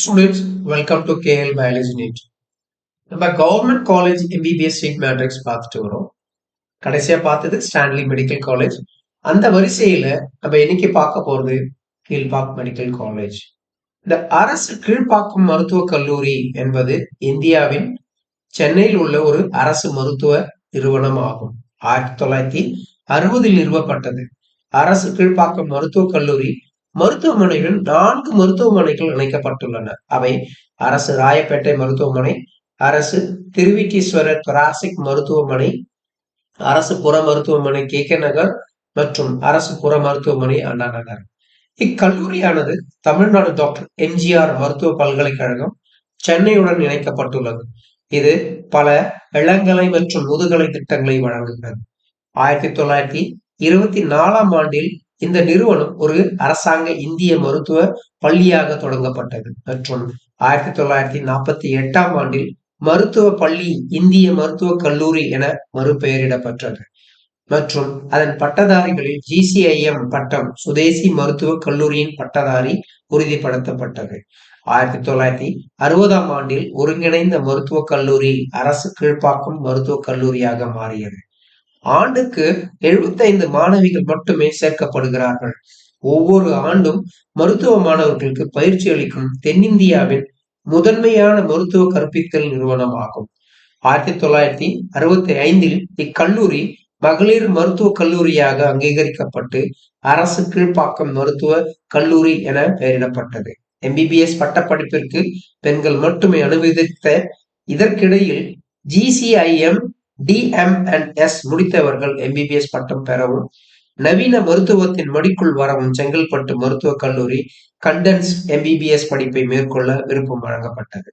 Students welcome to KL biology NEET நம்ம government college MBBS seat matrix பார்த்துட்டு வரோம். கடைசியா பார்த்தது ஸ்டான்லி மெடிக்கல் காலேஜ் அந்த வரிசையில் நம்ம இன்னைக்கு பார்க்க போறது? கீழ்பாக் மெடிக்கல் காலேஜ் இந்த அரசு கீழ்ப்பாக்கம் மருத்துவக் கல்லூரி என்பது இந்தியாவின் சென்னையில் உள்ள ஒரு அரசு மருத்துவ நிறுவனம் ஆகும். ஆயிரத்தி தொள்ளாயிரத்தி அறுபதில் நிறுவப்பட்டது. அரசு கீழ்ப்பாக்கம் மருத்துவக் கல்லூரி மருத்துவமனைகள் நான்கு மருத்துவமனைகள் இணைக்கப்பட்டுள்ளன. அவை அரசு ராயப்பேட்டை மருத்துவமனை அரசு திருவிட்டீஸ்வரர் தொராசிக் மருத்துவமனை அரசு புற மருத்துவமனை கே கே நகர் மற்றும் அரசு புற மருத்துவமனை அண்ணா நகர் இக்கல்லூரியானது தமிழ்நாடு டாக்டர் எம்ஜிஆர் மருத்துவ பல்கலைக்கழகம் சென்னையுடன் இணைக்கப்பட்டுள்ளது. இது பல இளங்கலை மற்றும் முதுகலை திட்டங்களை வழங்குகிறது. ஆயிரத்தி தொள்ளாயிரத்தி இருபத்தி நாலாம் ஆண்டில் இந்த நிறுவனம் ஒரு அரசாங்க இந்திய மருத்துவ பள்ளியாக தொடங்கப்பட்டது. மற்றும் ஆயிரத்தி தொள்ளாயிரத்தி நாற்பத்தி எட்டாம் ஆண்டில் மருத்துவ பள்ளி இந்திய மருத்துவ கல்லூரி என மறுபெயரிடப்பட்டது. மற்றும் அதன் பட்டதாரிகளில் ஜிசிஐஎம் பட்டம் சுதேசி மருத்துவ கல்லூரியின் பட்டதாரி உறுதிப்படுத்தப்பட்டது. ஆயிரத்தி தொள்ளாயிரத்தி அறுபதாம் ஆண்டில் ஒருங்கிணைந்த மருத்துவக் கல்லூரி அரசு கீழ்ப்பாக்கம் மருத்துவக் கல்லூரியாக மாறியது. ஆண்டுக்கு எழுபத்தைந்து மாணவிகள் மட்டுமே சேர்க்கப்படுகிறார்கள். ஒவ்வொரு ஆண்டும் மருத்துவ மாணவர்களுக்கு பயிற்சி அளிக்கும் தென்னிந்தியாவின் முதன்மையான மருத்துவ கற்பித்தல் நிறுவனம் ஆகும் ஆயிரத்தி தொள்ளாயிரத்தி அறுபத்தி ஐந்தில் இக்கல்லூரி மகளிர் மருத்துவ கல்லூரியாக அங்கீகரிக்கப்பட்டு அரசு கீழ்ப்பாக்கம் மருத்துவ கல்லூரி என பெயரிடப்பட்டது. எம்பிபிஎஸ் பட்டப்படிப்பிற்கு பெண்கள் மட்டுமே அனுமதித்த இதற்கிடையில் ஜிசிஐஎம் டிஎம் அண்ட் எஸ் முடித்தவர்கள் எம்பிபிஎஸ் பட்டம் பெறவும் நவீன மருத்துவத்தின் மடிக்குள் வரவும் செங்கல்பட்டு மருத்துவக் கல்லூரி கண்டன்ஸ் எம்பிபிஎஸ் படிப்பை மேற்கொள்ள விருப்பம் வழங்கப்பட்டது.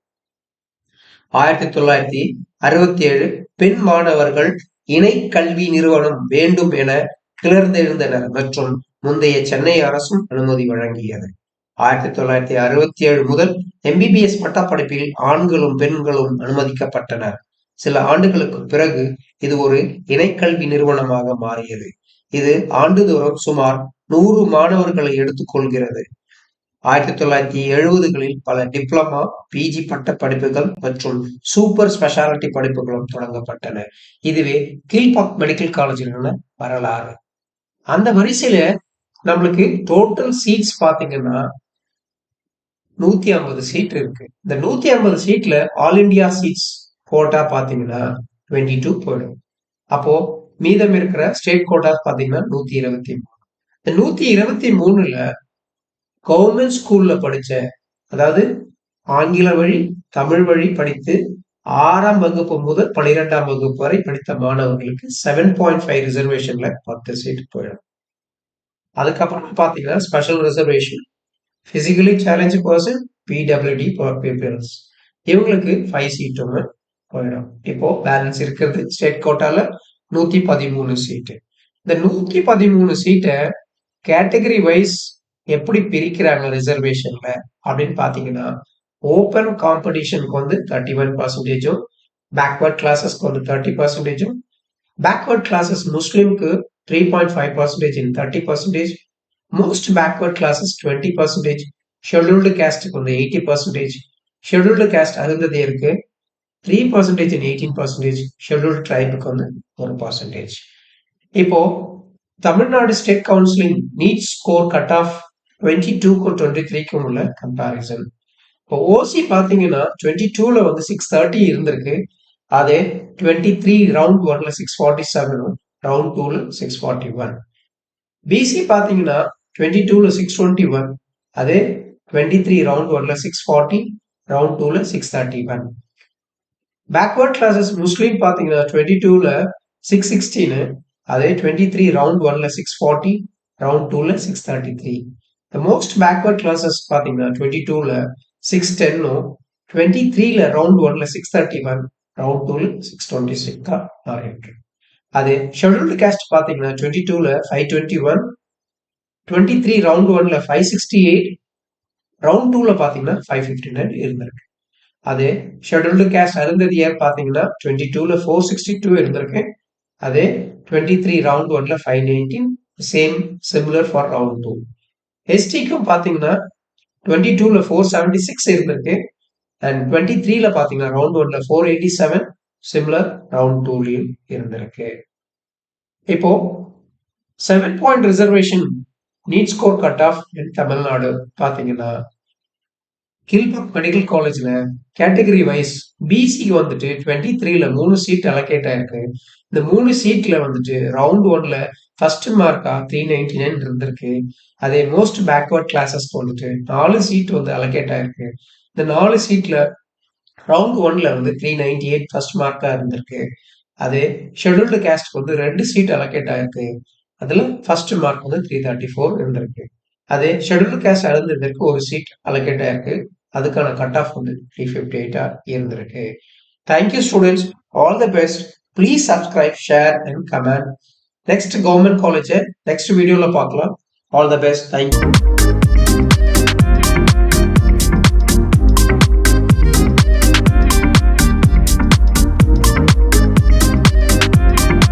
ஆயிரத்தி தொள்ளாயிரத்தி அறுபத்தி ஏழு பெண் மாணவர்கள் இணை கல்வி நிறுவனம் வேண்டும் என கிளர்ந்தெழுந்தனர் மற்றும் முந்தைய சென்னை அரசும் அனுமதி வழங்கியது. ஆயிரத்தி தொள்ளாயிரத்தி அறுபத்தி ஏழு முதல் எம்பிபிஎஸ் பட்டப்படிப்பில் ஆண்களும் பெண்களும் அனுமதிக்கப்பட்டனர். சில ஆண்டுகளுக்கு பிறகு இது ஒரு இணைக்கல்வி நிறுவனமாக மாறியது. இது ஆண்டுதோறும் சுமார் நூறு மாணவர்களை எடுத்துக்கொள்கிறது ஆயிரத்தி தொள்ளாயிரத்தி எழுபதுகளில் பல டிப்ளமா பிஜி பட்ட படிப்புகள் மற்றும் சூப்பர் ஸ்பெஷாலிட்டி படிப்புகளும் தொடங்கப்பட்டன. இதுவே கீழ்பாக் மெடிக்கல் காலேஜிலான வரலாறு. அந்த வரிசையில நம்மளுக்கு டோட்டல் சீட்ஸ் பாத்தீங்கன்னா நூத்தி ஐம்பது சீட் இருக்கு. இந்த நூத்தி ஐம்பது சீட்ல ஆல் இண்டியா சீட்ஸ் கோட்டா பார்த்தீங்கன்னா டுவெண்ட்டி டூ போயிடும். அப்போ மீதம் இருக்கிற ஸ்டேட் கோட்டா பார்த்தீங்கன்னா நூத்தி இருபத்தி மூணு. இந்த நூத்தி இருபத்தி மூணுல கவர்மெண்ட் ஸ்கூல்ல படிச்ச அதாவது ஆங்கில வழி தமிழ் வழி படித்து ஆறாம் வகுப்பு முதல் பனிரெண்டாம் வகுப்பு வரை படித்த மாணவர்களுக்கு செவன் பாயிண்ட் ஃபைவ் ரிசர்வேஷன்ல பத்து சீட் போயிடும். அதுக்கப்புறம் பார்த்தீங்கன்னா special reservation physically challenge person PWD peoples இவங்களுக்கு ஃபைவ் சீட்டும் போயிடும். இப்போ பேலன்ஸ் இருக்கிறது ஸ்டேட் கோட்டால நூத்தி பதிமூணு சீட்டு இந்த நூத்தி பதிமூணு சீட்டை கேட்டகரி வைஸ் எப்படி பிரிக்கிறாங்க ரிசர்வேஷன்ல அப்படின்னு பாத்தீங்கன்னா ஓப்பன் காம்படிஷனுக்கு வந்து தேர்ட்டி ஒன் பர்சன்டேஜும் பேக்வர்ட் கிளாஸஸ்க்கு வந்து தேர்ட்டி பர்சன்டேஜும் backward classes முஸ்லீம்க்கு three point five percentage in thirty percentage most backward classes twenty percentage scheduled கேஸ்ட்டுக்கு வந்து எயிட்டி பர்சன்டேஜ் ஷெட்யூல்டு கேஸ்ட் இருக்கு three percentage and eighteen percentage scheduled ட்ரைபுக்கு வந்து ஒரு பர்சன்டேஜ் இப்போ Tamil Nadu state counselling NEET score cut off twenty டூக்கும் twenty த்ரீக்கும் உள்ள comparison இப்போ ஓசி பார்த்தீங்கன்னா twenty டூல வந்து சிக்ஸ் தேர்ட்டி இருந்திருக்கு. அதே டுவெண்ட்டி த்ரீ ரவுண்ட் ஒன்ல சிக்ஸ் ஃபார்ட்டி செவனும் ரவுண்ட் டூல சிக்ஸ் ஃபார்ட்டி ஒன் பிசி பார்த்தீங்கன்னா டுவெண்ட்டி டூல சிக்ஸ் டுவெண்ட்டி ஒன் அதே டுவெண்ட்டி த்ரீ ரவுண்ட் ஒன்ல சிக்ஸ் ஃபார்ட்டி ரவுண்ட் டூல six thirty one backward classes Muslim பார்த்தீங்கன்னா டுவெண்ட்டி டூவில் சிக்ஸ் சிக்ஸ்டீனு அதே டுவெண்ட்டி த்ரீ ரவுண்ட் ஒன்ல சிக்ஸ் ஃபார்ட்டி ரவுண்ட் டூவில் six thirty three the most backward classes பார்த்தீங்கன்னா twenty டூவில் சிக்ஸ் டென்னும் டுவெண்ட்டி த்ரீல ரவுண்ட் ஒன்ல சிக்ஸ் தேர்ட்டி ஒன் ரவுண்ட் டூவில் சிக்ஸ் டுவெண்ட்டி சிக்ஸாக மாறிட்டு அது ஷெட்யூல்டு கேஸ்ட் பார்த்தீங்கன்னா டுவெண்ட்டி டூவில் five twenty one twenty three round ஒன்ல ஃபைவ் சிக்ஸ்டி எயிட் ரவுண்ட் டூவில் பார்த்தீங்கன்னா ஃபைவ் ஃபிஃப்டி நைன் இருந்திருக்கு. அதே ஷெடியூல்டு கேஸ்ட் அருந்ததி இயர் பார்த்தீங்கன்னா டுவெண்ட்டி டூவில் ஃபோர் சிக்ஸ்டி டூ இருந்திருக்கேன் அதே டுவெண்ட்டி த்ரீ ரவுண்ட் ஒன்ல five nineteen same similar for round two எஸ்டிக்கும் பார்த்தீங்கன்னா டுவெண்ட்டி டூவில் ஃபோர் செவன்டி சிக்ஸ் இருந்திருக்கு. அண்ட் டுவெண்ட்டி த்ரீல பார்த்தீங்கன்னா ரவுண்ட் ஒன்ல four eighty seven similar round டூலையும் இருந்திருக்கு. இப்போ seven point reservation NEET score cut off in Tamil Nadu பார்த்தீங்கன்னா கில்பர்க் மெடிக்கல் காலேஜில் கேட்டகரி வைஸ் பிசிக்கு வந்துட்டு டுவெண்ட்டி த்ரீல மூணு சீட் அலோகேட் ஆயிருக்கு. இந்த மூணு சீட்ல வந்துட்டு ரவுண்ட் ஒன்ல ஃபர்ஸ்ட் மார்க்கா த்ரீ நைன்டி நைன் இருந்திருக்கு. அதே மோஸ்ட் பேக்வர்ட் கிளாஸஸ்க்கு வந்துட்டு நாலு சீட் வந்து அலோகேட் ஆயிருக்கு. இந்த நாலு சீட்ல ரவுண்ட் ஒன்ல வந்து த்ரீ நைன்டி எயிட் ஃபர்ஸ்ட் மார்க்கா இருந்திருக்கு. அதே ஷெடியூல்டு கேஸ்ட் வந்து ரெண்டு சீட் அலோகேட் ஆயிருக்கு. அதுல ஃபர்ஸ்ட் மார்க் வந்து த்ரீ தேர்ட்டி ஃபோர் இருந்திருக்கு. அதே ஷெடியூல்டு கேஸ்ட் அழுந்ததற்கு ஒரு சீட் அலோகேட் ஆயிருக்கு. அதுக்கான கட் ஆஃப் வந்து த்ரீ ஃபிஃப்டி எயிட்டாக இருந்திருக்கு. Thank you students all the best please subscribe share and comment next government காலேஜை நெக்ஸ்ட் வீடியோவில் பார்க்கலாம். All the best thank you